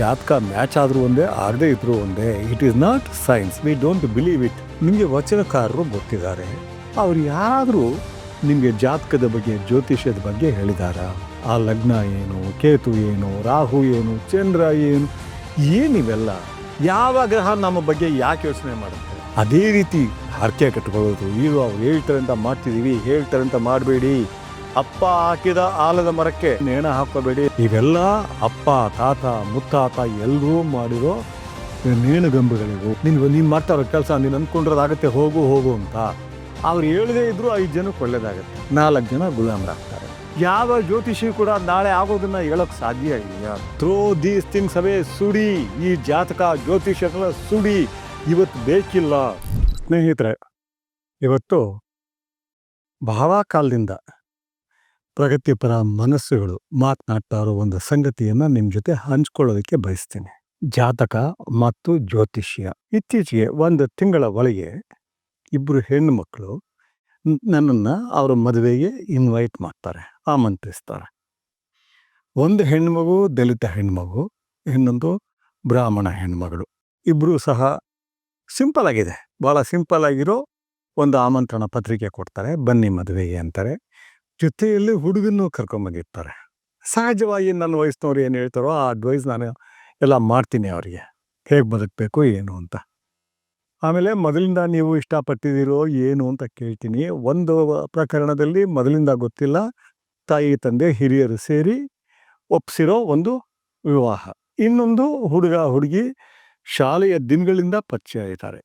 ಜಾತಕ ಮ್ಯಾಚ್ ಆದ್ರೂ ಒಂದೇ ಆಗದೆ ಇದ್ರೂ ಒಂದೇ. It is not science we don't believe it ನಿಮಗೆ ವಚನಕಾರರು ಗೊತ್ತಿದ್ದಾರೆ. ಅವ್ರು ಯಾರಾದರೂ ನಿಮಗೆ ಜಾತಕದ ಬಗ್ಗೆ, ಜ್ಯೋತಿಷ್ಯದ ಬಗ್ಗೆ ಹೇಳಿದಾರ? ಆ ಲಗ್ನ ಏನು, ಕೇತು ಏನು, ರಾಹು ಏನು, ಚಂದ್ರ ಏನು ಏನಿವೆಲ್ಲ ಯಾವ ಗ್ರಹ ನಮ್ಮ ಬಗ್ಗೆ ಯಾಕೆ ಯೋಚನೆ ಮಾಡುತ್ತೆ? ಅದೇ ರೀತಿ ಹರಕೆ ಕಟ್ಕೊಳ್ಳೋದು. ಇದು ಅವ್ರು ಹೇಳ್ತಾರೆ ಅಂತ ಮಾಡ್ತಿದ್ದೀವಿ ಹೇಳ್ತಾರೆ ಅಂತ ಮಾಡಬೇಡಿ. ಅಪ್ಪ ಹಾಕಿದ ಆಲದ ಮರಕ್ಕೆ ನೇಣ ಹಾಕೋಬೇಡಿ. ಇವೆಲ್ಲ ಅಪ್ಪ, ತಾತ, ಮುತ್ತಾತ ಎಲ್ಲರೂ ಮಾಡಿರೋ ನೇಣುಗಂಬುಗಳಿವು. ನೀನು ನೀನು ಮಾಡ್ತಾ ಇರೋ ಕೆಲಸ ನೀನು ಅಂದ್ಕೊಂಡಿರೋದಾಗತ್ತೆ ಹೋಗು ಹೋಗು ಅಂತ. ಅವ್ರು ಹೇಳದೇ ಇದ್ರು ಐದು ಜನಕ್ಕೆ ಒಳ್ಳೇದಾಗತ್ತೆ. ನಾಲ್ಕು ಜನ ಗುಲಾಮರಾಗ್ತಾರೆ ಯಾವ ಜ್ಯೋತಿಷಿ ಕೂಡ ನಾಳೆ ಆಗೋದನ್ನ ಹೇಳಕ್ ಸಾಧ್ಯ ಇಲ್ಲ. ಥ್ರೋ ದೀಸ್ ಥಿಂಗ್ಸ್ ಅವೇ ಸುಡಿ. ಈ ಜಾತಕ ಜ್ಯೋತಿಷಗಳ ಸುಡಿ. ಇವತ್ತು ಬೇಕಿಲ್ಲ. ಸ್ನೇಹಿತರೆ, ಇವತ್ತು ಬಹಳ ಕಾಲದಿಂದ ಪ್ರಗತಿಪರ ಮನಸ್ಸುಗಳು ಮಾತನಾಡ್ತಾ ಇರೋ ಒಂದು ಸಂಗತಿಯನ್ನ ನಿಮ್ಮ ಜೊತೆ ಹಂಚ್ಕೊಳ್ಳೋದಕ್ಕೆ ಬಯಸ್ತೀನಿ. ಜಾತಕ ಮತ್ತು ಜ್ಯೋತಿಷ್ಯ. ಇತ್ತೀಚೆಗೆ ಒಂದು ತಿಂಗಳ ಒಳಗೆ ಇಬ್ಬರು ಹೆಣ್ಣು ಮಕ್ಕಳು ನನ್ನನ್ನು ಅವರ ಮದುವೆಗೆ ಇನ್ವೈಟ್ ಮಾಡ್ತಾರೆ, ಆಮಂತ್ರಿಸ್ತಾರೆ. ಒಂದು ಹೆಣ್ಮಗು ದಲಿತ ಹೆಣ್ಮಗು ಇನ್ನೊಂದು ಬ್ರಾಹ್ಮಣ ಹೆಣ್ಮಗಳು ಇಬ್ಬರು ಸಹ ಸಿಂಪಲ್ ಆಗಿದೆ. ಭಾಳ ಸಿಂಪಲ್ ಆಗಿರೋ ಒಂದು ಆಮಂತ್ರಣ ಪತ್ರಿಕೆ ಕೊಡ್ತಾರೆ, ಬನ್ನಿ ಮದುವೆಗೆ ಅಂತಾರೆ. ಜೊತೆಯಲ್ಲಿ ಹುಡುಗನ್ನು ಕರ್ಕೊಂಬಂದಿರ್ತಾರೆ ಸಹಜವಾಗಿ ನನ್ನ ವಯಸ್ಸಿನವ್ರು ಏನು ಹೇಳ್ತಾರೋ ಆ ಅಡ್ವೈಸ್ ನಾನು ಎಲ್ಲ ಮಾಡ್ತೀನಿ ಅವರಿಗೆ. ಹೇಗೆ ಬದುಕಬೇಕು, ಏನು ಅಂತ. ಆಮೇಲೆ ಮೊದಲಿಂದ ನೀವು ಇಷ್ಟಪಟ್ಟಿದ್ದೀರೋ, ಏನು ಅಂತ ಕೇಳ್ತೀನಿ. ಒಂದು ಪ್ರಕರಣದಲ್ಲಿ ಮೊದಲಿಂದ ಗೊತ್ತಿಲ್ಲ. ತಾಯಿ, ತಂದೆ, ಹಿರಿಯರು ಸೇರಿ ಒಪ್ಸಿರೋ ಒಂದು ವಿವಾಹ. ಇನ್ನೊಂದು ಹುಡುಗ, ಹುಡುಗಿ ಶಾಲೆಯ ದಿನಗಳಿಂದ ಪರಿಚಯ ಇದ್ದಾರೆ.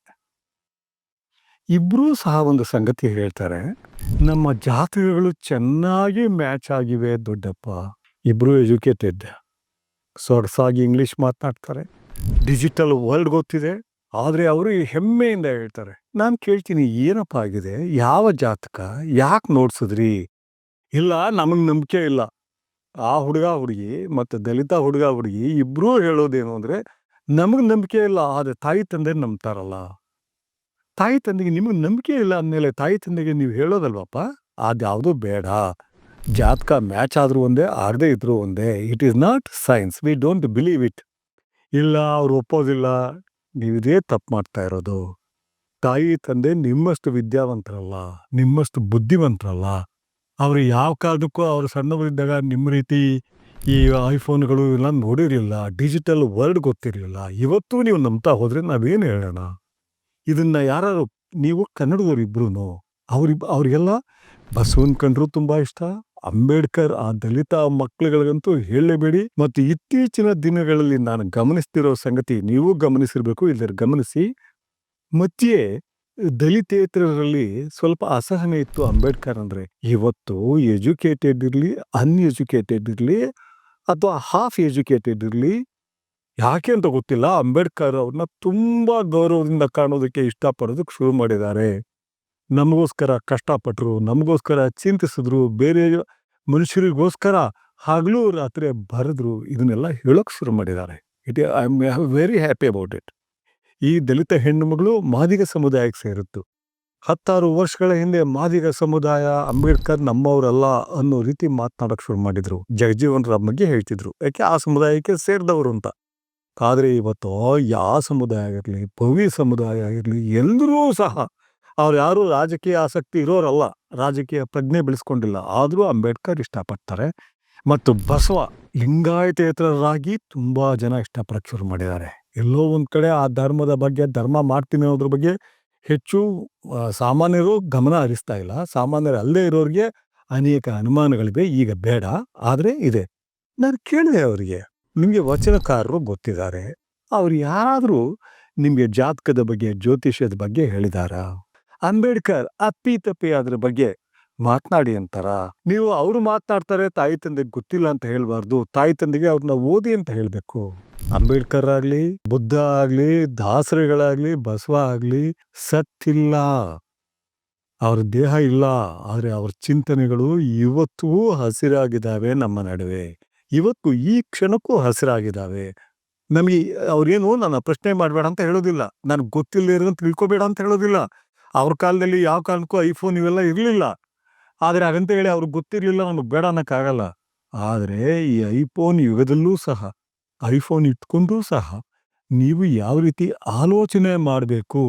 ಇಬ್ಬರೂ ಸಹ ಒಂದು ಸಂಗತಿ ಹೇಳ್ತಾರೆ. ನಮ್ಮ ಜಾತಕಗಳು ಚೆನ್ನಾಗಿ ಮ್ಯಾಚ್ ಆಗಿವೆ ದೊಡ್ಡಪ್ಪ. ಇಬ್ಬರು ಎಜುಕೇಟೆಡ್ ಸೊಗಸಾಗಿ ಇಂಗ್ಲಿಷ್ ಮಾತನಾಡ್ತಾರೆ. ಡಿಜಿಟಲ್ ವರ್ಲ್ಡ್ ಗೊತ್ತಿದೆ. ಆದರೆ ಅವರು ಹೆಮ್ಮೆಯಿಂದ ಹೇಳ್ತಾರೆ. ನಾನು ಕೇಳ್ತೀನಿ, ಏನಪ್ಪ ಆಗಿದೆ? ಯಾವ ಜಾತಕ? ಯಾಕೆ ನೋಡ್ಸಿದ್ರಿ? ಇಲ್ಲ, ನಮಗೆ ನಂಬಿಕೆ ಇಲ್ಲ. ಆ ಹುಡುಗ, ಹುಡುಗಿ ಮತ್ತು ದಲಿತ ಹುಡುಗ, ಹುಡುಗಿ ಇಬ್ಬರೂ ಹೇಳೋದೇನು ಅಂದರೆ, ನಮಗೆ ನಂಬಿಕೆ ಇಲ್ಲ. ಆದರೆ ತಾಯಿ, ತಂದೆ ನಂಬ್ತಾರಲ್ಲ. ತಾಯಿ ತಂದೆಗೆ ನಿಮಗೆ ನಂಬಿಕೆ ಇಲ್ಲ ಅಂದಮೇಲೆ ತಾಯಿ ತಂದೆಗೆ ನೀವು ಹೇಳೋದಲ್ವಪ್ಪ? ಅದ್ಯಾವುದು ಬೇಡ. ಜಾತಕ ಮ್ಯಾಚ್ ಆದರೂ ಒಂದೇ, ಆಗದೆ ಇದ್ರೂ ಒಂದೇ. It is not science we don't believe it ಇಲ್ಲ, ಅವ್ರು ಒಪ್ಪೋದಿಲ್ಲ. ನೀವು ಇದೇ ತಪ್ಪು ಮಾಡ್ತಾ ಇರೋದು. ತಾಯಿ ತಂದೆ ನಿಮ್ಮಷ್ಟು ವಿದ್ಯಾವಂತರಲ್ಲ, ನಿಮ್ಮಷ್ಟು ಬುದ್ಧಿವಂತರಲ್ಲ. ಅವರು ಯಾವ ಕಾಲದಕ್ಕೂ ಅವರು ಸಣ್ಣವರಿದ್ದಾಗ ನಿಮ್ಮ ರೀತಿ ಈ ಐಫೋನ್ಗಳು ಎಲ್ಲ ನೋಡಿರಲಿಲ್ಲ. ಡಿಜಿಟಲ್ ವರ್ಲ್ಡ್ ಗೊತ್ತಿರಲಿಲ್ಲ. ಇವತ್ತು ನೀವು ನಂಬ್ತಾ ಹೋದ್ರೆ ನಾವೇನು ಹೇಳೋಣ? ಇದನ್ನ ಯಾರು ನೀವು ಕನ್ನಡದವ್ರು ಇಬ್ರು ಅವ್ರಿಬ್, ಅವ್ರಿಗೆಲ್ಲ ಬಸವನ್ ಕಂಡ್ರು ತುಂಬಾ ಇಷ್ಟ, ಅಂಬೇಡ್ಕರ್, ಆ ದಲಿತ ಮಕ್ಕಳುಗಳಿಗಂತೂ ಹೇಳಲೇಬೇಡಿ. ಮತ್ತು ಇತ್ತೀಚಿನ ದಿನಗಳಲ್ಲಿ ನಾನು ಗಮನಿಸ್ತಿರೋ ಸಂಗತಿ ನೀವು ಗಮನಿಸಿರ್ಬೇಕು ಇಲ್ಲರ ಗಮನಿಸಿ. ಮಧ್ಯೆ ದಲಿತೇತರರಲ್ಲಿ ಸ್ವಲ್ಪ ಅಸಹನೆ ಇತ್ತು ಅಂಬೇಡ್ಕರ್ ಅಂದ್ರೆ. ಇವತ್ತು ಎಜುಕೇಟೆಡ್ ಇರಲಿ, ಅನ್ಎಜುಕೇಟೆಡ್ ಇರಲಿ, ಅಥವಾ ಹಾಫ್ ಎಜುಕೇಟೆಡ್ ಇರಲಿ ಯಾಕೆ ಅಂತ ಗೊತ್ತಿಲ್ಲ. ಅಂಬೇಡ್ಕರ್ ಅವ್ರನ್ನ ತುಂಬಾ ಗೌರವದಿಂದ ಕಾಣೋದಕ್ಕೆ ಇಷ್ಟಪಡೋದಕ್ಕೆ ಶುರು ಮಾಡಿದ್ದಾರೆ. ನಮಗೋಸ್ಕರ ಕಷ್ಟಪಟ್ಟರು ನಮಗೋಸ್ಕರ ಚಿಂತಿಸಿದ್ರು, ಬೇರೆ ಮನುಷ್ಯರಿಗೋಸ್ಕರ ಹಗಲು ರಾತ್ರಿ ಬರೆದ್ರು, ಇದನ್ನೆಲ್ಲ ಹೇಳೋಕೆ ಶುರು ಮಾಡಿದ್ದಾರೆ. It I am very happy about it ಈ ದಲಿತ ಹೆಣ್ಣುಮಗಳು ಮಾದಿಗ ಸಮುದಾಯಕ್ಕೆ ಸೇರಿತ್ತು. ಹತ್ತಾರು ವರ್ಷಗಳ ಹಿಂದೆ ಮಾದಿಗ ಸಮುದಾಯ ಅಂಬೇಡ್ಕರ್ ನಮ್ಮವರಲ್ಲ ಅನ್ನೋ ರೀತಿ ಮಾತನಾಡೋಕೆ ಶುರು ಮಾಡಿದರು. ಜಗಜೀವನ್ ರಾಮ್ ಬಗ್ಗೆ ಹೇಳ್ತಿದ್ರು. ಯಾಕೆ ಆ ಸಮುದಾಯಕ್ಕೆ ಸೇರಿದವರು ಅಂತ? ಆದ್ರೆ ಇವತ್ತು ಯಾವ ಸಮುದಾಯ ಆಗಿರಲಿ, ಭವಿ ಸಮುದಾಯ ಆಗಿರಲಿ ಎಲ್ಲರೂ ಸಹ ಅವ್ರು ಯಾರು ರಾಜಕೀಯ ಆಸಕ್ತಿ ಇರೋರಲ್ಲ, ರಾಜಕೀಯ ಪ್ರಜ್ಞೆ ಬೆಳೆಸ್ಕೊಂಡಿಲ್ಲ, ಆದರೂ ಅಂಬೇಡ್ಕರ್ ಇಷ್ಟಪಡ್ತಾರೆ. ಮತ್ತು ಬಸವ ಲಿಂಗಾಯತೇತರರಾಗಿ ತುಂಬಾ ಜನ ಇಷ್ಟಪಡಕ್ಕೆ ಶುರು ಮಾಡಿದ್ದಾರೆ. ಎಲ್ಲೋ ಒಂದು ಕಡೆ ಆ ಧರ್ಮದ ಬಗ್ಗೆ, ಧರ್ಮ ಮಾಡ್ತೀನಿ ಅನ್ನೋದ್ರ ಬಗ್ಗೆ ಹೆಚ್ಚು ಸಾಮಾನ್ಯರು ಗಮನ ಹರಿಸ್ತಾ ಇಲ್ಲ. ಸಾಮಾನ್ಯರು ಅಲ್ಲೇ ಇರೋರಿಗೆ ಅನೇಕ ಅನುಮಾನಗಳಿವೆ. ಈಗ ಬೇಡ. ಆದ್ರೆ ಇದೆ. ನಾನು ಕೇಳಿದೆ ಅವರಿಗೆ. ನಿಮಗೆ ವಚನಕಾರರು ಗೊತ್ತಿದ್ದಾರೆ. ಅವ್ರು ಯಾರಾದರೂ ನಿಮಗೆ ಜಾತಕದ ಬಗ್ಗೆ, ಜ್ಯೋತಿಷ್ಯದ ಬಗ್ಗೆ ಹೇಳಿದಾರ? ಅಂಬೇಡ್ಕರ್ ಅಪ್ಪಿ ತಪ್ಪಿ ಅದ್ರ ಬಗ್ಗೆ ಮಾತನಾಡಿ ಅಂತಾರ? ನೀವು ಅವರು ಮಾತನಾಡ್ತಾರೆ, ತಾಯಿ ತಂದೆಗೆ ಗೊತ್ತಿಲ್ಲ ಅಂತ ಹೇಳಬಾರ್ದು. ತಾಯಿ ತಂದೆಗೆ ಅವ್ರನ್ನ ಓದಿ ಅಂತ ಹೇಳಬೇಕು. ಅಂಬೇಡ್ಕರ್ ಆಗಲಿ, ಬುದ್ಧ ಆಗಲಿ, ದಾಸರಿಗಳಾಗಲಿ, ಬಸವ ಆಗಲಿ, ಸತ್ತಿಲ್ಲ. ಅವ್ರ ದೇಹ ಇಲ್ಲ. ಆದರೆ ಅವ್ರ ಚಿಂತನೆಗಳು ಇವತ್ತೂ ಹಸಿರಾಗಿದ್ದಾವೆ ನಮ್ಮ ನಡುವೆ. ಇವತ್ತು ಈ ಕ್ಷಣಕ್ಕೂ ಹಸಿರಾಗಿದ್ದಾವೆ. ನಮಗೆ ಅವ್ರೇನು ನನ್ನ ಪ್ರಶ್ನೆ ಮಾಡಬೇಡ ಅಂತ ಹೇಳೋದಿಲ್ಲ. ನನಗೆ ಗೊತ್ತಿಲ್ಲದೆ ಅಂತ ತಿಳ್ಕೊಬೇಡ ಅಂತ ಹೇಳೋದಿಲ್ಲ. ಅವ್ರ ಕಾಲದಲ್ಲಿ ಯಾವ ಕಾಲಕ್ಕೂ ಐಫೋನ್ ಇವೆಲ್ಲ ಇರಲಿಲ್ಲ. ಆದರೆ ಹಾಗಂತ ಹೇಳಿ ಅವ್ರಿಗೆ ಗೊತ್ತಿರಲಿಲ್ಲ, ನಮಗೆ ಬೇಡ ಅನ್ನೋಕ್ಕಾಗಲ್ಲ. ಆದರೆ ಈ ಐಫೋನ್ ಯುಗದಲ್ಲೂ ಸಹ, ಐಫೋನ್ ಇಟ್ಕೊಂಡ್ರೂ ಸಹ ನೀವು ಯಾವ ರೀತಿ ಆಲೋಚನೆ ಮಾಡಬೇಕು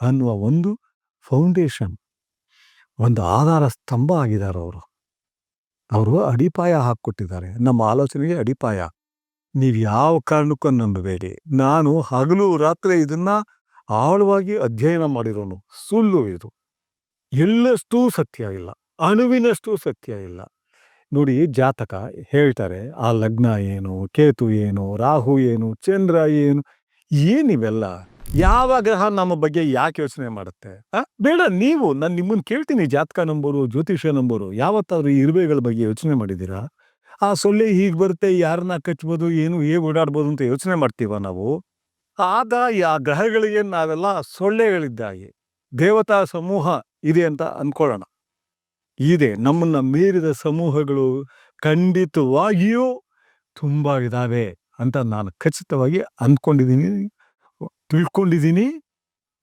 ಅನ್ನುವ ಒಂದು ಫೌಂಡೇಶನ್, ಒಂದು ಆಧಾರ ಸ್ತಂಭ ಆಗಿದ್ದಾರೆ ಅವರು. ಅವರು ಅಡಿಪಾಯ ಹಾಕ್ಕೊಟ್ಟಿದ್ದಾರೆ. ನಮ್ಮ ಆಲೋಚನೆಗೆ ಅಡಿಪಾಯ. ನೀವು ಯಾವ ಕಾರಣಕ್ಕೂ ನಂಬಬೇಡಿ. ನಾನು ಹಗಲು ರಾತ್ರಿ ಇದನ್ನ ಆಳವಾಗಿ ಅಧ್ಯಯನ ಮಾಡಿರೋನು. ಸುಳ್ಳು ಇದು. ಎಲ್ಲಷ್ಟೂ ಸತ್ಯ ಇಲ್ಲ. ಅಣುವಿನಷ್ಟು ಸತ್ಯ ಇಲ್ಲ. ನೋಡಿ, ಜಾತಕ ಹೇಳ್ತಾರೆ, ಆ ಲಗ್ನ ಏನು, ಕೇತು ಏನು, ರಾಹು ಏನು, ಚಂದ್ರ ಏನು, ಏನಿವೆಲ್ಲ ಯಾವ ಗ್ರಹ ನಮ್ಮ ಬಗ್ಗೆ ಯಾಕೆ ಯೋಚನೆ ಮಾಡುತ್ತೆ? ಬೇಡ, ನೀವು, ನಾನು ನಿಮ್ಮನ್ನು ಕೇಳ್ತೀನಿ, ಜಾತಕ ನಂಬರು ಜ್ಯೋತಿಷ ನಂಬರು, ಯಾವತ್ತಾದ್ರೂ ಈ ಇರುವೆಗಳ ಬಗ್ಗೆ ಯೋಚನೆ ಮಾಡಿದ್ದೀರಾ? ಆ ಸೊಳ್ಳೆ ಹೀಗೆ ಬರುತ್ತೆ ಯಾರನ್ನ ಕಚ್ಬೋದು, ಏನು, ಹೇಗೆ ಓಡಾಡ್ಬೋದು ಅಂತ ಯೋಚನೆ ಮಾಡ್ತೀವ ನಾವು? ಆಗ ಆ ಗ್ರಹಗಳಿಗೆ ನಾವೆಲ್ಲ ಸೊಳ್ಳೆಗಳಿದ್ದಾಗೆ. ದೇವತಾ ಸಮೂಹ ಇದೆ ಅಂತ ಅನ್ಕೊಳ್ಳೋಣ. ಇದೆ, ನಮ್ಮನ್ನ ಮೀರಿದ ಸಮೂಹಗಳು ಖಂಡಿತವಾಗಿಯೂ ತುಂಬಾ ಇದಾವೆ ಅಂತ ನಾನು ಖಚಿತವಾಗಿ ಅಂದ್ಕೊಂಡಿದ್ದೀನಿ ತಿಳ್ಕೊಂಡಿದ್ದೀನಿ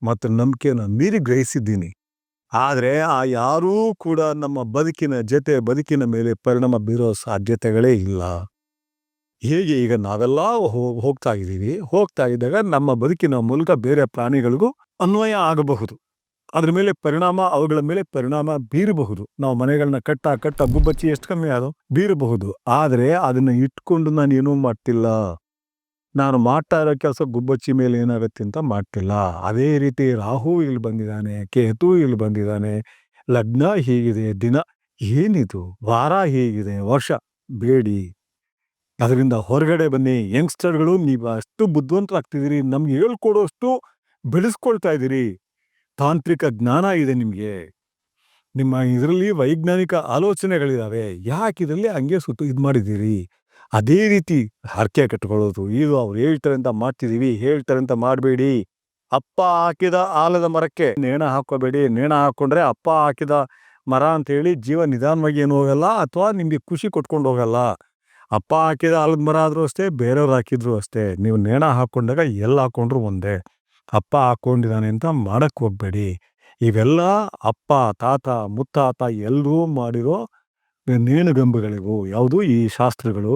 ಮತ್ತು ನಂಬಿಕೆಯನ್ನು ಮೀರಿ ಗ್ರಹಿಸಿದ್ದೀನಿ. ಆದರೆ ಆ ಯಾರೂ ಕೂಡ ನಮ್ಮ ಬದುಕಿನ ಜೊತೆ ಬದುಕಿನ ಮೇಲೆ ಪರಿಣಾಮ ಬೀರೋ ಸಾಧ್ಯತೆಗಳೇ ಇಲ್ಲ. ಹೇಗೆ ಈಗ ನಾವೆಲ್ಲ ಹೋಗ್ತಾ ಇದ್ದೀವಿ? ಹೋಗ್ತಾ ಇದ್ದಾಗ ನಮ್ಮ ಬದುಕಿನ ಮೂಲಕ ಬೇರೆ ಪ್ರಾಣಿಗಳಿಗೂ ಅನ್ವಯ ಆಗಬಹುದು. ಅದ್ರ ಮೇಲೆ ಪರಿಣಾಮ, ಅವುಗಳ ಮೇಲೆ ಪರಿಣಾಮ ಬೀರಬಹುದು. ನಾವು ಮನೆಗಳನ್ನ ಕಟ್ಟ ಕಟ್ಟ ಗುಬ್ಬಚ್ಚಿ ಎಷ್ಟು ಕಮ್ಮಿ ಆದೋ ಬೀರಬಹುದು. ಆದರೆ ಅದನ್ನ ಇಟ್ಕೊಂಡು ನಾನು ಏನೂ ಮಾಡ್ತಿಲ್ಲ. ನಾನು ಮಾಡ್ತಾ ಇರೋ ಕೆಲಸ ಗುಬ್ಬಚ್ಚಿ ಮೇಲೆ ಏನಾಗುತ್ತೆ ಅಂತ ಮಾಡ್ತಿಲ್ಲ. ಅದೇ ರೀತಿ ರಾಹು ಇಲ್ಲಿ ಬಂದಿದ್ದಾನೆ, ಕೇತು ಇಲ್ಲಿ ಬಂದಿದ್ದಾನೆ, ಲಗ್ನ ಹೀಗಿದೆ, ದಿನ ಏನಿದು, ವಾರ ಹೀಗಿದೆ, ವರ್ಷ ಬೇಡಿ. ಅದರಿಂದ ಹೊರಗಡೆ ಬನ್ನಿ, ಯಂಗ್ಸ್ಟರ್ಗಳು ನೀವು ಅಷ್ಟು ಬುದ್ಧಿವಂತರಾಗ್ತಿದ್ದೀರಿ, ನಮ್ಗೆ ಹೇಳ್ಕೊಡೋಷ್ಟು ಬೆಳೆಸ್ಕೊಳ್ತಾ ಇದ್ದೀರಿ. ತಾಂತ್ರಿಕ ಜ್ಞಾನ ಇದೆ ನಿಮಗೆ. ನಿಮ್ಮ ಇದರಲ್ಲಿ ವೈಜ್ಞಾನಿಕ ಆಲೋಚನೆಗಳಿದಾವೆ. ಯಾಕೆ ಇದರಲ್ಲಿ ಹಂಗೆ ಸುತ್ತು ಇದು ಮಾಡಿದ್ದೀರಿ? ಅದೇ ರೀತಿ ಹರಕೆ ಕಟ್ಕೊಳ್ಳೋದು. ಇದು ಅವ್ರು ಹೇಳ್ತಾರೆ ಅಂತ ಮಾಡ್ತಿದೀವಿ ಹೇಳ್ತಾರೆ ಅಂತ ಮಾಡಬೇಡಿ. ಅಪ್ಪ ಹಾಕಿದ ಆಲದ ಮರಕ್ಕೆ ನೇಣ ಹಾಕೋಬೇಡಿ ನೇಣ ಹಾಕೊಂಡ್ರೆ ಅಪ್ಪ ಹಾಕಿದ ಮರ ಅಂತ ಹೇಳಿ ಜೀವ ನಿಧಾನವಾಗಿ ಏನು ಹೋಗಲ್ಲ ಅಥವಾ ನಿಮಗೆ ಖುಷಿ ಕೊಟ್ಕೊಂಡು ಹೋಗಲ್ಲ. ಅಪ್ಪ ಹಾಕಿದ ಆಲದ ಮರ ಆದರೂ ಅಷ್ಟೇ, ಬೇರೆಯವ್ರು ಹಾಕಿದ್ರು ಅಷ್ಟೇ. ನೀವು ನೇಣ ಹಾಕೊಂಡಾಗ ಎಲ್ಲ ಹಾಕೊಂಡ್ರು ಒಂದೇ. ಅಪ್ಪ ಹಾಕೊಂಡಿದ್ದಾನೆ ಅಂತ ಮಾಡಕ್ಕೆ ಹೋಗ್ಬೇಡಿ. ಇವೆಲ್ಲ ಅಪ್ಪ, ತಾತ, ಮುತ್ತಾತ ಎಲ್ಲರೂ ಮಾಡಿರೋ ನೇಣುಗಂಬಗಳಿವು ಯಾವುದು ಈ ಶಾಸ್ತ್ರಗಳು?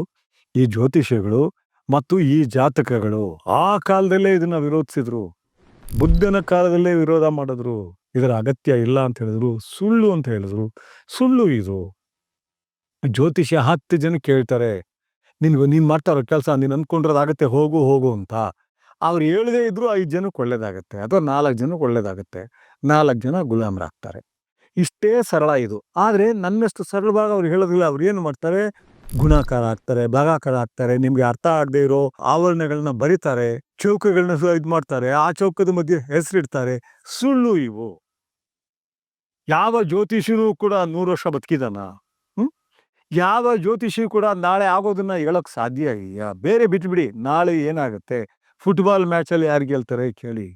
ಈ ಜ್ಯೋತಿಷ್ಯಗಳು ಮತ್ತು ಈ ಜಾತಕಗಳು ಆ ಕಾಲದಲ್ಲೇ ಇದನ್ನ ವಿರೋಧಿಸಿದ್ರು. ಬುದ್ಧನ ಕಾಲದಲ್ಲೇ ವಿರೋಧ ಮಾಡಿದ್ರು. ಇದರ ಅಗತ್ಯ ಇಲ್ಲ ಅಂತ ಹೇಳಿದ್ರು. ಸುಳ್ಳು ಅಂತ ಹೇಳಿದ್ರು. ಸುಳ್ಳು ಇದು. ಜ್ಯೋತಿಷ್ಯ ಹತ್ತು ಜನ ಕೇಳ್ತಾರೆ. ನಿನ್ಗೆ ನೀನು ಮಾಡ್ತಾ ಇರೋ ಕೆಲಸ? ನೀನು ಅನ್ಕೊಂಡಿರೋದಾಗತ್ತೆ. ಹೋಗು ಹೋಗು ಅಂತ. ಅವ್ರು ಹೇಳದೇ ಇದ್ರು ಐದು ಜನಕ್ಕೆ ಒಳ್ಳೇದಾಗತ್ತೆ ಅಥವಾ ನಾಲ್ಕು ಜನಕ್ಕೆ ಒಳ್ಳೇದಾಗತ್ತೆ. ನಾಲ್ಕು ಜನ ಗುಲಾಮರಾಗ್ತಾರೆ ಇಷ್ಟೇ ಸರಳ ಇದು. ಆದರೆ ನನ್ನಷ್ಟು ಸರಳವಾಗಿ ಅವ್ರು ಹೇಳೋದಿಲ್ಲ. ಅವ್ರು ಏನು ಮಾಡ್ತಾರೆ? ಗುಣಾಕಾರ ಆಗ್ತಾರೆ, ಭಾಗಾಕಾರ ಆಗ್ತಾರೆ, ನಿಮ್ಗೆ ಅರ್ಥ ಆಗದೆ ಇರೋ ಆವರಣಗಳನ್ನ ಬರೀತಾರೆ ಚೌಕಗಳನ್ನ ಇದು ಮಾಡ್ತಾರೆ, ಆ ಚೌಕದ ಮಧ್ಯೆ ಹೆಸರಿಡ್ತಾರೆ, ಸುಳ್ಳು ಇವು. ಯಾವ ಜ್ಯೋತಿಷಿನೂ ಕೂಡ ನೂರು ವರ್ಷ ಬದುಕಿದಾನ? ಯಾವ ಜ್ಯೋತಿಷಿ ಕೂಡ ನಾಳೆ ಆಗೋದನ್ನ ಹೇಳಕ್ ಸಾಧ್ಯ ಇದೆಯಾ ಬೇರೆ ಬಿಟ್ಬಿಡಿ, ನಾಳೆ ಏನಾಗುತ್ತೆ? ಫುಟ್ಬಾಲ್ ಮ್ಯಾಚಲ್ಲಿ ಯಾರು ಗೆಲ್ತಾರೆ ಕೇಳಿ.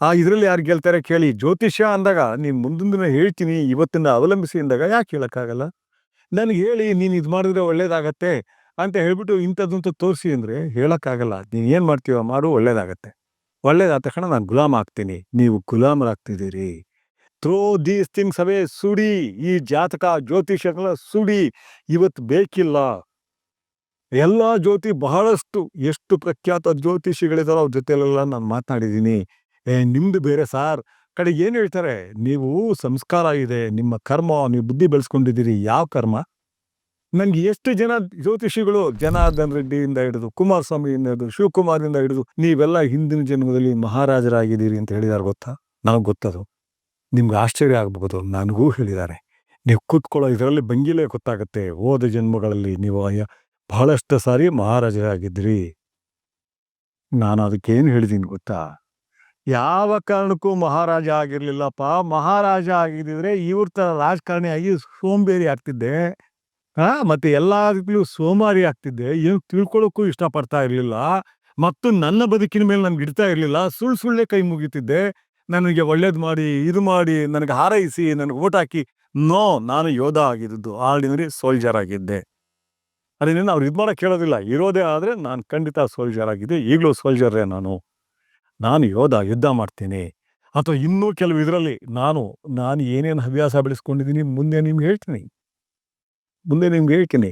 ಆ ಇದ್ರಲ್ಲಿ ಯಾರು ಗೆಲ್ತಾರೆ ಕೇಳಿ. ಜ್ಯೋತಿಷ್ಯ ಅಂದಾಗ, ನೀನ್ ಮುಂದಿನ ದಿನ ಹೇಳ್ತೀನಿ ಇವತ್ತಿನ ಅವಲಂಬಿಸಿ ಅಂದಾಗ ಯಾಕೆ ಹೇಳಕ್ಕಾಗಲ್ಲ? ನನಗೆ ಹೇಳಿ ನೀನು ಇದು ಮಾಡಿದ್ರೆ ಒಳ್ಳೇದಾಗತ್ತೆ ಅಂತ ಹೇಳ್ಬಿಟ್ಟು ಇಂಥದ್ದು ಅಂತ ತೋರಿಸಿ ಅಂದರೆ ಹೇಳೋಕ್ಕಾಗಲ್ಲ. ನೀನು ಏನು ಮಾಡ್ತೀವ ಮಾಡು ಒಳ್ಳೇದಾಗತ್ತೆ. ಒಳ್ಳೇದಾದ ತಕ್ಷಣ ನಾನು ಗುಲಾಮ್ ಆಗ್ತೀನಿ. ನೀವು ಗುಲಾಮರಾಗ್ತಿದ್ದೀರಿ. ಥ್ರೋ ದೀಸ್ ಥಿಂಗ್ಸ್ ಅವೇ ಸುಡಿ. ಈ ಜಾತಕ ಜ್ಯೋತಿಷಗಳ ಸುಡಿ. ಇವತ್ತು ಬೇಕಿಲ್ಲ. ಎಲ್ಲ ಜ್ಯೋತಿ ಬಹಳಷ್ಟು. ಎಷ್ಟು ಪ್ರಖ್ಯಾತ ಜ್ಯೋತಿಷಿಗಳಿದಾರೋ ಅವ್ರ ಜೊತೆಲೆಲ್ಲ ನಾನು ಮಾತನಾಡಿದ್ದೀನಿ ಏ ನಿಮ್ಮದು ಬೇರೆ ಸಾರ್. ಕಡೆಗೆ ಏನು ಹೇಳ್ತಾರೆ, ನೀವು ಸಂಸ್ಕಾರ ಇದೆ, ನಿಮ್ಮ ಕರ್ಮ, ನೀವು ಬುದ್ಧಿ ಬೆಳೆಸ್ಕೊಂಡಿದ್ದೀರಿ, ಯಾವ ಕರ್ಮ? ನನಗೆ ಎಷ್ಟು ಜನ ಜ್ಯೋತಿಷಿಗಳು, ಜನಾರ್ದನ್ ರೆಡ್ಡಿಯಿಂದ ಹಿಡಿದು ಕುಮಾರಸ್ವಾಮಿಯಿಂದ ಹಿಡಿದು ಶಿವಕುಮಾರಿಂದ ಹಿಡಿದು ನೀವೆಲ್ಲ ಹಿಂದಿನ ಜನ್ಮದಲ್ಲಿ ಮಹಾರಾಜರಾಗಿದ್ದೀರಿ ಅಂತ ಹೇಳಿದಾರೆ ಗೊತ್ತಾ? ನನಗೆ ಗೊತ್ತದು. ನಿಮ್ಗೆ ಆಶ್ಚರ್ಯ ಆಗ್ಬಹುದು, ನನಗೂ ಹೇಳಿದ್ದಾರೆ ನೀವು ಕೂತ್ಕೊಳ್ಳೋ ಇದರಲ್ಲಿ ಬಂಗಿಲೇ ಗೊತ್ತಾಗುತ್ತೆ. ಹೋದ ಜನ್ಮಗಳಲ್ಲಿ ನೀವು ಬಹಳಷ್ಟು ಸಾರಿ ಮಹಾರಾಜರಾಗಿದ್ರಿ ನಾನು ಅದಕ್ಕೇನು ಹೇಳಿದ್ದೀನಿ ಗೊತ್ತಾ? ಯಾವ ಕಾರಣಕ್ಕೂ ಮಹಾರಾಜ ಆಗಿರಲಿಲ್ಲಪ್ಪ. ಮಹಾರಾಜ ಆಗಿದ್ದಿದ್ರೆ ಇವ್ರ ತರ ರಾಜಕಾರಣಿ ಆಗಿ ಸೋಂಬೇರಿ ಆಗ್ತಿದ್ದೆ. ಹಾ ಮತ್ತೆ ಎಲ್ಲದಕ್ಕೂ ಸೋಮಾರಿ ಆಗ್ತಿದ್ದೆ. ಏನು ತಿಳ್ಕೊಳ್ಳೋಕ್ಕೂ ಇಷ್ಟಪಡ್ತಾ ಇರ್ಲಿಲ್ಲ. ಮತ್ತು ನನ್ನ ಬದುಕಿನ ಮೇಲೆ ನನ್ಗೆ ಇಡ್ತಾ ಇರ್ಲಿಲ್ಲ. ಸುಳ್ಳು ಸುಳ್ಳೇ ಕೈ ಮುಗಿತಿದ್ದೆ. ನನಗೆ ಒಳ್ಳೇದು ಮಾಡಿ, ಇದು ಮಾಡಿ, ನನಗೆ ಹಾರೈಸಿ, ನನಗೆ ಓಟ್ ಹಾಕಿ. ನೋ, ನಾನು ಯೋಧ ಆಗಿದ್ದು ಆರ್ಡಿನರಿ ಸೋಲ್ಜರ್ ಆಗಿದ್ದೆ. ಅದೇನೇನು ಅವ್ರು ಇದು ಮಾಡೋಕ್ಕೆ ಕೇಳೋದಿಲ್ಲ ಇರೋದೇ ಆದರೆ ನಾನು ಖಂಡಿತ ಸೋಲ್ಜರ್ ಆಗಿದ್ದೆ. ಈಗಲೂ ಸೋಲ್ಜರೇ ನಾನು. ನಾನು ಯೋಧ, ಯುದ್ಧ ಮಾಡ್ತೀನಿ. ಅಥವಾ ಇನ್ನೂ ಕೆಲವು ಇದರಲ್ಲಿ ನಾನು ನಾನು ಏನೇನು ಹವ್ಯಾಸ ಬೆಳೆಸ್ಕೊಂಡಿದ್ದೀನಿ ಮುಂದೆ ನಿಮ್ಗೆ ಹೇಳ್ತೀನಿ. ಮುಂದೆ ನಿಮ್ಗೆ ಹೇಳ್ತೀನಿ.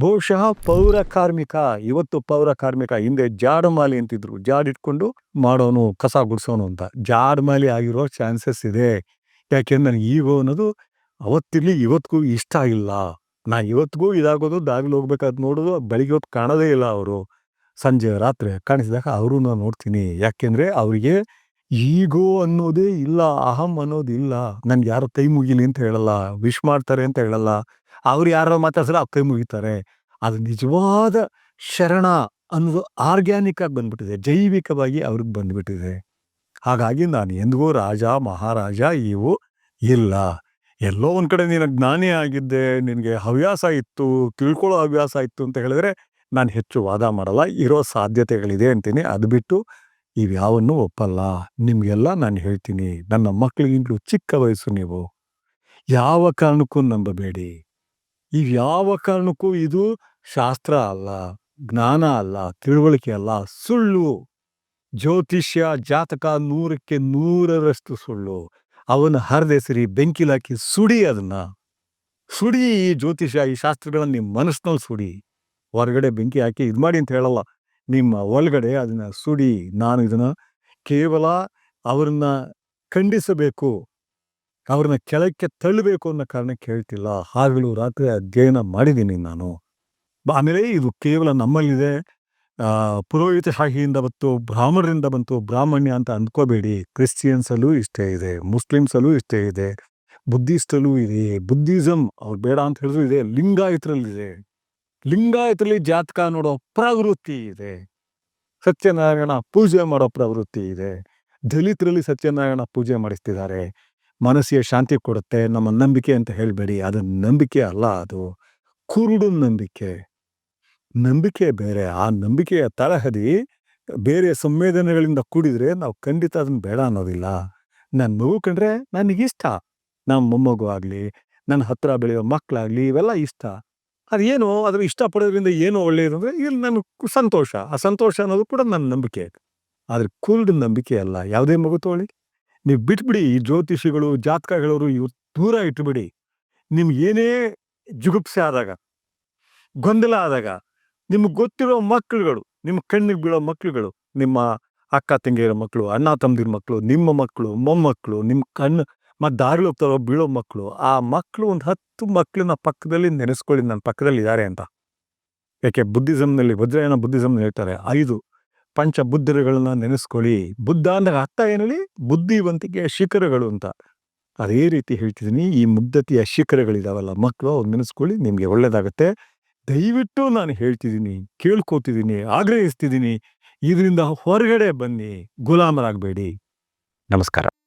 ಬಹುಶಃ ಪೌರ ಕಾರ್ಮಿಕ, ಇವತ್ತು ಪೌರ ಕಾರ್ಮಿಕ ಹಿಂದೆ ಜಾಡಮಾಲಿ ಅಂತಿದ್ರು. ಜಾಡ್ ಇಟ್ಕೊಂಡು ಮಾಡೋನು, ಕಸ ಗುಡ್ಸೋನು ಅಂತ. ಜಾಡಮಾಲಿ ಆಗಿರೋ ಚಾನ್ಸಸ್ ಇದೆ. ಯಾಕೆಂದ್ರೆ ನನಗೆ ಈಗೋ ಅನ್ನೋದು ಅವತ್ತಿಲ್ಲಿ ಇವತ್ತಿಗೂ ಇಷ್ಟ ಇಲ್ಲ. ನಾ ಇವತ್ತಿಗೂ ಇದಾಗೋದು ದಾರಿಲಿ ಹೋಗ್ಬೇಕಾದ್ ನೋಡೋದು, ಬೆಳಿಗ್ಗೆ ಹೊತ್ತು ಕಾಣೋದೇ ಇಲ್ಲ ಅವರು. ಸಂಜೆ ರಾತ್ರಿ ಕಾಣಿಸಿದಾಗ ಅವರು ನಾನು ನೋಡ್ತೀನಿ. ಯಾಕೆಂದ್ರೆ ಅವರಿಗೆ ಈಗೋ ಅನ್ನೋದೇ ಇಲ್ಲ, ಅಹಂ ಅನ್ನೋದು ಇಲ್ಲ. ನನ್ಗೆ ಯಾರು ಕೈ ಮುಗಿಲಿ ಅಂತ ಹೇಳಲ್ಲ, ವಿಶ್ ಮಾಡ್ತಾರೆ ಅಂತ ಹೇಳಲ್ಲ. ಅವ್ರು ಯಾರೋ ಮಾತಾಡ್ಸಲ್ಲ ಅವ್ರು ಕೈ ಮುಗಿತಾರೆ. ಅದು ನಿಜವಾದ ಶರಣ ಅನ್ನೋದು ಆರ್ಗ್ಯಾನಿಕ್ ಆಗಿ ಬಂದ್ಬಿಟ್ಟಿದೆ. ಜೈವಿಕವಾಗಿ ಅವ್ರಿಗೆ ಬಂದ್ಬಿಟ್ಟಿದೆ. ಹಾಗಾಗಿ ನಾನು ಎಂದಿಗೂ ರಾಜ, ಮಹಾರಾಜ, ಇವು ಇಲ್ಲ. ಎಲ್ಲೋ ಒಂದು ಕಡೆ ನೀನು ಜ್ಞಾನಿ ಆಗಿದ್ದೆ, ನಿನಗೆ ಹವ್ಯಾಸ ಇತ್ತು, ತಿಳ್ಕೊಳ್ಳೋ ಹವ್ಯಾಸ ಇತ್ತು ಅಂತ ಹೇಳಿದ್ರೆ ನಾನು ಹೆಚ್ಚು ವಾದ ಮಾಡಲ್ಲ, ಇರೋ ಸಾಧ್ಯತೆಗಳಿದೆ ಅಂತೀನಿ. ಅದು ಬಿಟ್ಟು ಇವ್ಯಾವನ್ನು ಒಪ್ಪಲ್ಲ. ನಿಮಗೆಲ್ಲ ನಾನು ಹೇಳ್ತೀನಿ. ನನ್ನ ಮಕ್ಕಳಿಗಿಂತಲೂ ಚಿಕ್ಕ ವಯಸ್ಸು ನೀವು. ಯಾವ ಕಾರಣಕ್ಕೂ ನಂಬಬೇಡಿ. ಇವ್ಯಾವ ಕಾರಣಕ್ಕೂ ಇದು ಶಾಸ್ತ್ರ ಅಲ್ಲ, ಜ್ಞಾನ ಅಲ್ಲ, ತಿಳುವಳಿಕೆ ಅಲ್ಲ, ಸುಳ್ಳು. ಜ್ಯೋತಿಷ್ಯ ಜಾತಕ ನೂರಕ್ಕೆ ನೂರರಷ್ಟು ಸುಳ್ಳು. ಅವನ ಹರಿದೆಸರಿ, ಬೆಂಕಿಲಾಕಿ ಸುಡಿ ಅದನ್ನ ಸುಡಿ ಈ ಜ್ಯೋತಿಷ್ಯ, ಈ ಶಾಸ್ತ್ರಗಳನ್ನ ನಿಮ್ಮ ಮನಸ್ಸಿನಲ್ಲಿ ಸುಡಿ. ಹೊರಗಡೆ ಬೆಂಕಿ ಹಾಕಿ ಇದು ಮಾಡಿ ಅಂತ ಹೇಳಲ್ಲ. ನಿಮ್ಮ ಒಳಗಡೆ ಅದನ್ನು ಸುಡಿ, ನಾನು ಇದನ್ನು ಕೇವಲ ಅವ್ರನ್ನ ಖಂಡಿಸಬೇಕು, ಅವ್ರನ್ನ ಕೆಳಕ್ಕೆ ತಳ್ಳಬೇಕು ಅನ್ನೋ ಕಾರಣಕ್ಕೆ ಹೇಳ್ತಿಲ್ಲ. ಹಾಗಲು ರಾತ್ರಿ ಅಧ್ಯಯನ ಮಾಡಿದ್ದೀನಿ ನಾನು. ಆಮೇಲೆ ಇದು ಕೇವಲ ನಮ್ಮಲ್ಲಿದೆ. ಪುರೋಹಿತ ಶಾಹಿಯಿಂದ ಬಂತು, ಬ್ರಾಹ್ಮಣರಿಂದ ಬಂತು, ಬ್ರಾಹ್ಮಣ್ಯ ಅಂತ ಅಂದ್ಕೋಬೇಡಿ. ಕ್ರಿಶ್ಚಿಯನ್ಸಲ್ಲೂ ಇಷ್ಟೇ ಇದೆ, ಮುಸ್ಲಿಮ್ಸಲ್ಲೂ ಇಷ್ಟೇ ಇದೆ, ಬುದ್ಧಿಸ್ಟಲ್ಲೂ ಇದೆ ಬುದ್ಧಿಸಮ್ ಅವ್ರು ಬೇಡ ಅಂತ ಹೇಳಿದ್ರು ಇದೆ, ಲಿಂಗಾಯತರಲ್ಲಿದೆ. ಲಿಂಗಾಯತರಲ್ಲಿ ಜಾತಕ ನೋಡೋ ಪ್ರವೃತ್ತಿ ಇದೆ. ಸತ್ಯನಾರಾಯಣ ಪೂಜೆ ಮಾಡೋ ಪ್ರವೃತ್ತಿ ಇದೆ. ದಲಿತರಲ್ಲಿ ಸತ್ಯನಾರಾಯಣ ಪೂಜೆ ಮಾಡಿಸ್ತಿದ್ದಾರೆ. ಮನಸ್ಸಿಗೆ ಶಾಂತಿ ಕೊಡುತ್ತೆ, ನಮ್ಮ ನಂಬಿಕೆ ಅಂತ ಹೇಳಬೇಡಿ. ಅದು ನಂಬಿಕೆ ಅಲ್ಲ, ಅದು ಕುರುಡು ನಂಬಿಕೆ. ನಂಬಿಕೆ ಬೇರೆ. ಆ ನಂಬಿಕೆಯ ತರಹದಿ ಬೇರೆ ಸಂವೇದನೆಗಳಿಂದ ಕೂಡಿದ್ರೆ ನಾವು ಖಂಡಿತ ಅದನ್ನ ಬೇಡ ಅನ್ನೋದಿಲ್ಲ. ನನ್ನ ಮಗು ಕಂಡ್ರೆ ನನಗಿಷ್ಟ. ನಮ್ಮ ಮೊಮ್ಮಗು ಆಗಲಿ ನನ್ನ ಹತ್ರ ಬೆಳೆಯೋ ಮಕ್ಕಳಾಗ್ಲಿ ಇವೆಲ್ಲ ಇಷ್ಟ. ಅದೇನು ಅದ್ರ ಇಷ್ಟಪಡೋದ್ರಿಂದ ಏನು ಒಳ್ಳೆಯದು ಅಂದರೆ ಇಲ್ಲಿ ನನ್ನ ಸಂತೋಷ. ಆ ಸಂತೋಷ ಅನ್ನೋದು ಕೂಡ ನನ್ನ ನಂಬಿಕೆ ಆದರೆ ಕೂಲ್ಡ್ ನಂಬಿಕೆ ಅಲ್ಲ. ಯಾವುದೇ ಮಗು ತಗೊಳ್ಳಿ ನೀವು ಬಿಟ್ಬಿಡಿ ಈ ಜ್ಯೋತಿಷಿಗಳು, ಜಾತಕಗಳವರು ಇವ್ರು ದೂರ ಇಟ್ಬಿಡಿ. ನಿಮ್ಗೆ ಏನೇ ಜುಗುಪ್ಸೆ ಆದಾಗ, ಗೊಂದಲ ಆದಾಗ, ನಿಮ್ಗೆ ಗೊತ್ತಿರೋ ಮಕ್ಕಳುಗಳು ನಿಮ್ಮ ಕಣ್ಣಿಗೆ ಬೀಳೋ ಮಕ್ಕಳುಗಳು ನಿಮ್ಮ ಅಕ್ಕ, ತಂಗಿಯರ ಮಕ್ಕಳು ಅಣ್ಣ ತಮ್ಮದಿರ ಮಕ್ಕಳು ನಿಮ್ಮ ಮಕ್ಕಳು ಮೊಮ್ಮಕ್ಕಳು ನಿಮ್ಮ ಕಣ್ಣು ಮತ್ತು ದಾರಿಲಿ ಹೋಗ್ತಾರೋ ಬೀಳೋ ಮಕ್ಕಳು ಆ ಮಕ್ಕಳು ಒಂದು ಹತ್ತು ಮಕ್ಕಳನ್ನ ಪಕ್ಕದಲ್ಲಿ ನೆನೆಸ್ಕೊಳ್ಳಿ ನನ್ನ ಪಕ್ಕದಲ್ಲಿ ಇದ್ದಾರೆ ಅಂತ. ಯಾಕೆ ಬುದ್ಧಿಸಮ್ನಲ್ಲಿ, ವಜ್ರಯಾನ ಬುದ್ಧಿಸಮ್ ಹೇಳ್ತಾರೆ, ಐದು ಪಂಚ ಬುದ್ಧರುಗಳನ್ನ ನೆನೆಸ್ಕೊಳ್ಳಿ. ಬುದ್ಧ ಅಂದಾಗ ಅರ್ಥ ಏನಲ್ಲಿ? ಬುದ್ಧಿವಂತಿಕೆಯ ಶಿಖರಗಳು ಅಂತ. ಅದೇ ರೀತಿ ಹೇಳ್ತಿದ್ದೀನಿ ಈ ಮುಗ್ಧತೆಯ ಶಿಖರಗಳಿದಾವಲ್ಲ ಮಕ್ಕಳು ಅವ್ರು ನೆನೆಸ್ಕೊಳ್ಳಿ, ನಿಮಗೆ ಒಳ್ಳೇದಾಗತ್ತೆ. ದಯವಿಟ್ಟು ನಾನು ಹೇಳ್ತಿದ್ದೀನಿ ಕೇಳ್ಕೊತಿದ್ದೀನಿ ಆಗ್ರಹಿಸ್ತಿದ್ದೀನಿ ಇದರಿಂದ ಹೊರಗಡೆ ಬನ್ನಿ, ಗುಲಾಮರಾಗಬೇಡಿ. ನಮಸ್ಕಾರ.